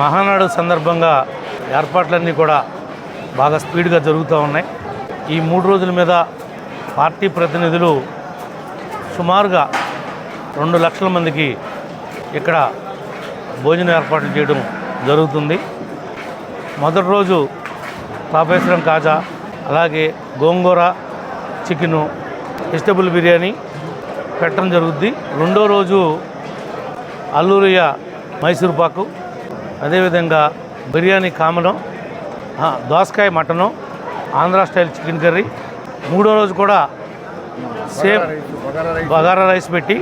మహానాడు సందర్భంగా ఏర్పాట్లన్నీ కూడా బాగా స్పీడ్గా జరుగుతూ ఉన్నాయి. ఈ మూడు రోజుల మీద పార్టీ ప్రతినిధులు సుమారుగా రెండు లక్షల మందికి ఇక్కడ భోజన ఏర్పాట్లు చేయడం జరుగుతుంది. మొదటి రోజు తాపేశ్వరం కాజా అలాగే గోంగూర చికెను వెజిటబుల్ బిర్యానీ పెట్టడం జరుగుద్ది. రెండో రోజు అల్లూరియ మైసూర్ పాకు అదేవిధంగా బిర్యానీ కామనం దోసకాయ mutton Andhra style chicken curry. మూడో రోజు కూడా సేమ్ బగారా రైస్ పెట్టి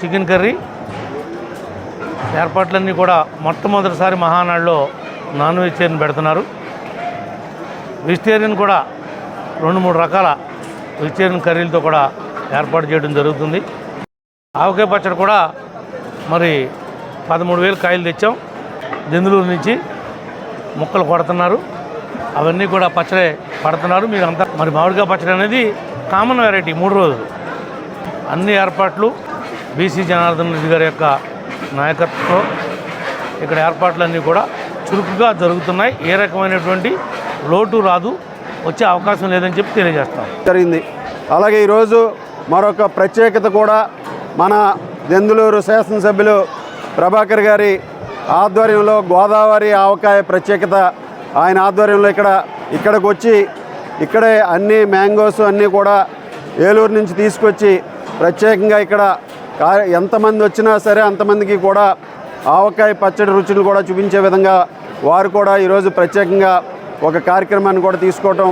చికెన్ కర్రీ. ఏర్పాట్లన్నీ కూడా మొట్టమొదటిసారి మహానాడులో నాన్ వెజిటేరియన్ పెడుతున్నారు. వెజిటేరియన్ కూడా రెండు మూడు రకాల వెజిటేరియన్ కర్రీలతో కూడా ఏర్పాటు చేయడం జరుగుతుంది. ఆవకాయ పచ్చడి కూడా మరి పదమూడు వేలు కాయలు తెచ్చాం. దెందులూరు నుంచి ముక్కలు కొడుతున్నారు. అవన్నీ కూడా పచ్చడి పడుతున్నారు. మీరు అంతా మరి మామిడికాయ పచ్చడి అనేది కామన్ వెరైటీ మూడు రోజులు. అన్ని ఏర్పాట్లు బీసీ జనార్దన్ రెడ్డి గారి యొక్క నాయకత్వంలో ఇక్కడ ఏర్పాట్లన్నీ కూడా చురుకుగా జరుగుతున్నాయి. ఏ రకమైనటువంటి లోటు రాదు. వచ్చే అవకాశం లేదని చెప్పి తెలియజేస్తాం. జరిగింది. అలాగే ఈరోజు మరొక ప్రత్యేకత కూడా మన దెందులూరు శాసనసభ్యులు ప్రభాకర్ గారి ఆధ్వర్యంలో గోదావరి ఆవకాయ ప్రత్యేకత ఆయన ఆధ్వర్యంలో ఇక్కడ ఇక్కడికి వచ్చి ఇక్కడే అన్ని మ్యాంగోస్ అన్నీ కూడా ఏలూరు నుంచి తీసుకొచ్చి ప్రత్యేకంగా ఇక్కడ కా- ఎంతమంది వచ్చినా సరే అంతమందికి కూడా ఆవకాయ పచ్చడి రుచులు కూడా చూపించే విధంగా వారు కూడా ఈరోజు ప్రత్యేకంగా ఒక కార్యక్రమాన్ని కూడా తీసుకోవటం